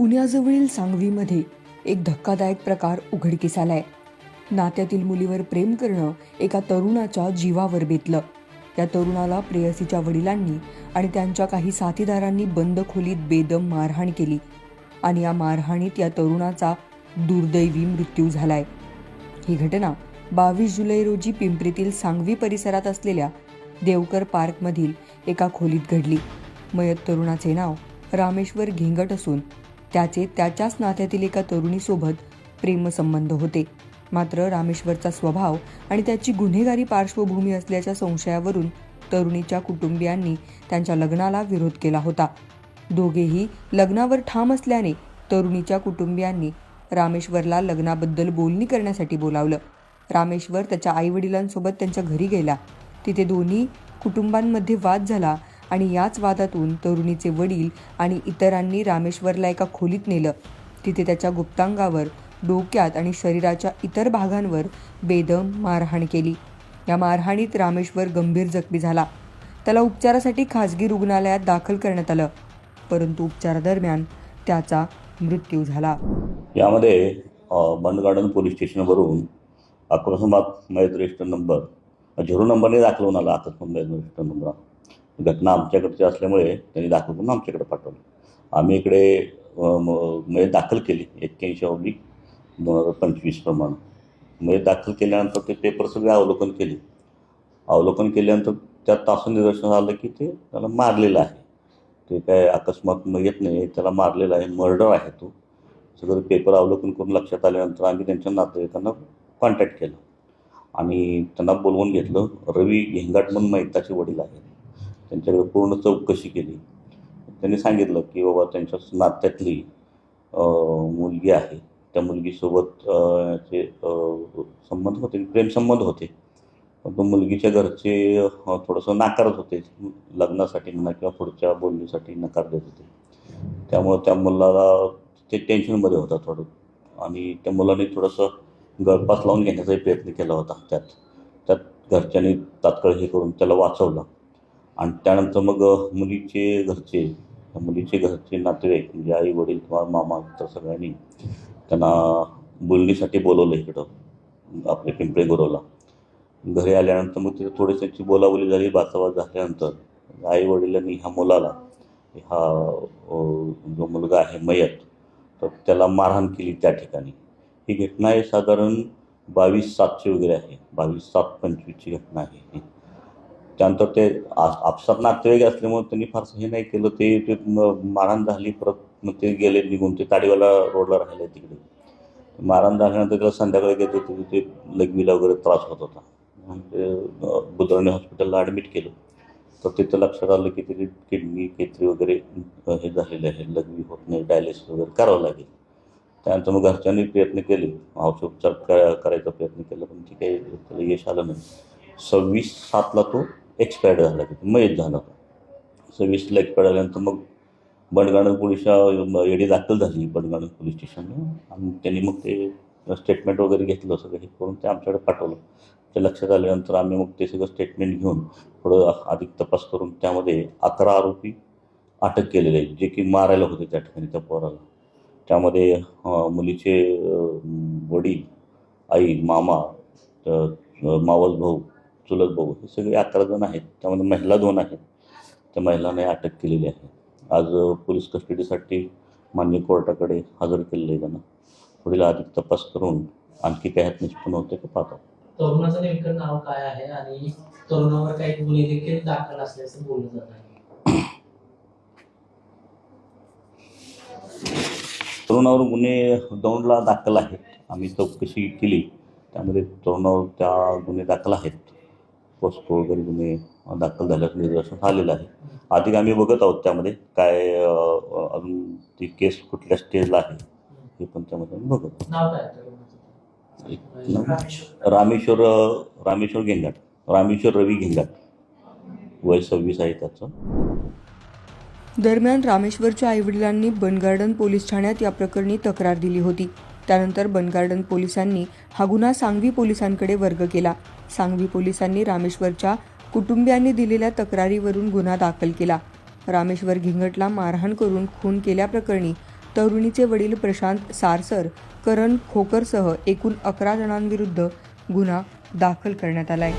पुण्याजवळील सांगवीमध्ये एक धक्कादायक प्रकार उघडकीस आलाय. नात्यातील मुलीवर प्रेम करणं एका तरुणाच्या जीवावर बेतलं. त्या तरुणाला प्रेयसीच्या वडिलांनी आणि त्यांच्या काही साथीदारांनी बंद खोलीत बेदम मारहाण केली आणि या मारहाणीत या तरुणाचा दुर्दैवी मृत्यू झालाय. ही घटना बावीस जुलै रोजी पिंपरीतील सांगवी परिसरात असलेल्या देवकर पार्कमधील एका खोलीत घडली. मयत तरुणाचे नाव रामेश्वर घेंगट असून त्याचे त्याच्याच नात्यातील एका तरुणीसोबत प्रेमसंबंध होते. मात्र रामेश्वरचा स्वभाव आणि त्याची गुन्हेगारी पार्श्वभूमी असल्याच्या संशयावरून तरुणीच्या कुटुंबियांनी त्यांच्या लग्नाला विरोध केला होता. दोघेही लग्नावर ठाम असल्याने तरुणीच्या कुटुंबियांनी रामेश्वरला लग्नाबद्दल बोलणी करण्यासाठी बोलावलं. रामेश्वर त्याच्या आईवडिलांसोबत त्यांच्या घरी गेला. तिथे दोन्ही कुटुंबांमध्ये वाद झाला आणि याच वादातून तरुणीचे वडील आणि इतरांनी रामेश्वरला एका खोलीत नेलं. तिथे त्याच्या गुप्तांगावर डोक्यात आणि शरीराच्या इतर भागांवर बेदम मारहाण केली. या मारहाणीत रामेश्वर गंभीर जखमी झाला. त्याला उपचारासाठी खाजगी रुग्णालयात दाखल करण्यात आलं. परंतु उपचारादरम्यान त्याचा मृत्यू झाला. यामध्ये बंदगार्डन गार्डन पोलीस स्टेशनवरून अकस्मात मयत नंबर झिरो नंबरने दाखल होऊन आला अकस्मात मयत नंबर घटना आमच्याकडची असल्यामुळे त्यांनी दाखल करून आमच्याकडे पाठवलं. आम्ही इकडे अ, दाखल केली एक्क्याऐंशी ऑब्लिक दोन हजार पंचवीस प्रमाण. मये दाखल केल्यानंतर ते पेपर सगळे अवलोकन केले. अवलोकन केल्यानंतर त्यात असं निदर्शन आलं की ते त्याला मारलेलं आहे. ते काय अकस्मात मग येत नाही त्याला मारलेला आहे मर्डर आहे तो. सगळं पेपर अवलोकन करून लक्षात आल्यानंतर आम्ही त्यांच्या नातेवाईकांना कॉन्टॅक्ट केलं. आणि त्यांना बोलवून घेतलं रवी घेंगाट म्हणून मैताचे वडील आहेत. त्यांच्याकडे पूर्ण चौकशी केली. त्यांनी सांगितलं की बाबा त्यांच्या नात्यातली मुलगी आहे. त्या मुलगीसोबत चे संबंध होते प्रेमसंबंध होते. पण तो मुलगीच्या घरचे थोडंसं नाकारत होते. लग्नासाठी म्हणा किंवा पुढच्या बोलणीसाठी नकार देत होते. त्यामुळं त्या मुलाला ते टेन्शनमध्ये होता थोडं. आणि त्या मुलाने थोडंसं गळपास लावून घेण्याचाही प्रयत्न केला होता त्यात. त्यात घरच्यांनी तात्काळ हे करून त्याला वाचवलं. आणि त्यानंतर मग मुलीचे घरचे मुलीचे घरचे नातेवाईक म्हणजे आई वडील किंवा मामा तर सगळ्यांनी त्यांना बोलणीसाठी बोलवलं इकडं आपल्या पिंपळे गुरवला घरी आल्यानंतर मग तिथे थोडी त्यांची बोलाबोली झाली बाचाबाच झाल्यानंतर आई वडिलांनी ह्या मुलाला हा जो मुलगा आहे मयत तर त्याला मारहाण केली त्या ठिकाणी. ही घटना आहे साधारण बावीस सातशे वगैरे आहे बावीस सात पंचवीसची घटना आहे ही. त्यानंतर ते आपसात नातेवाईक असल्यामुळे त्यांनी फारसं हे नाही केलं. ते ते म- मारहाण झाली परत मग ते गेले निघून. ते ताडीवाला रोडला राहिले तिकडे. मारहाण झाल्यानंतर त्याला संध्याकाळी गेले तिथे ते लघवीला वगैरे त्रास होत होता. मग ते हॉस्पिटलला ॲडमिट केलं. तर तिथं लक्षात आलं की त्याची किडनी केत्री वगैरे हे झालेले आहे. लघवी होत नाही. डायलिसिस वगैरे करावं लागेल. त्यानंतर मग घरच्यांनी प्रयत्न केले. औषधोपचार क- करायचा प्रयत्न केला. पण ते काही त्याला यश आलं नाही. सव्वीस सातला तो एक्सपायर्ड झाला तिथे मयत झाला होतं सव्वीसला एक्सपायर्ड झाल्यानंतर मग बंडगाणं पोलिसच्या एडी दाखल झाली बंडगाणं पोलीस स्टेशनला. आणि त्यांनी मग ते स्टेटमेंट वगैरे घेतलं सगळं हे करून ते आमच्याकडे पाठवलं. ते लक्षात आल्यानंतर आम्ही मग ते सगळं स्टेटमेंट घेऊन थोडं अधिक तपास करून त्यामध्ये अकरा आरोपी अटक केलेले आहेत जे की मारायला होते त्या ठिकाणी त्या पोराला. त्यामध्ये मुलीचे वडील आई मामा मावस भाऊ चुलत भाऊ हे सगळे अकरा जण आहेत. त्यामध्ये महिला दोन आहेत. त्या महिलांना अटक केलेली आहे. आज पोलीस कस्टडीसाठी मान्य कोर्टाकडे हजर केलेलं त्यांना पुढील अधिक तपास करून आणखी काय ह्यात निष्पन्न होते का पाहतो. तरुणाचं नेमकं नाव काय आहे आणि तरुणावर काही गुन्हे देखील दाखल असल्याचं बोललं जात आहे. तरुणावर गुन्हे दौंडला दाखल आहेत. आम्ही चौकशी केली. त्यामध्ये तरुणावर त्या गुन्हे दाखल आहेत. पोस्को वगैरे गुन्हे दाखल झाल्याचं निदर्शन आलेलं आहे. अधिक आम्ही बघत आहोत त्यामध्ये काय अजून ती केस कुठल्या स्टेजला आहे हे पण त्यामध्ये आम्ही बघत आहोत. रामेश्वर रामेश्वर घेंगाट रामेश्वर रवी घेंगाट वय सव्वीस आहे त्याचं. दरम्यान रामेश्वरच्या आईवडिलांनी बनगार्डन पोलीस ठाण्यात या प्रकरणी तक्रार दिली होती. त्यानंतर बनगार्डन पोलिसांनी हा गुन्हा सांगवी पोलिसांकडे वर्ग केला. सांगवी पोलिसांनी रामेश्वरच्या कुटुंबियांनी दिलेल्या तक्रारीवरून गुन्हा दाखल केला. रामेश्वर घिंगटला मारहाण करून खून केल्याप्रकरणी तरुणीचे वडील प्रशांत सारसर करण खोकरसह एकूण अकरा जणांविरुद्ध गुन्हा दाखल करण्यात आलाय.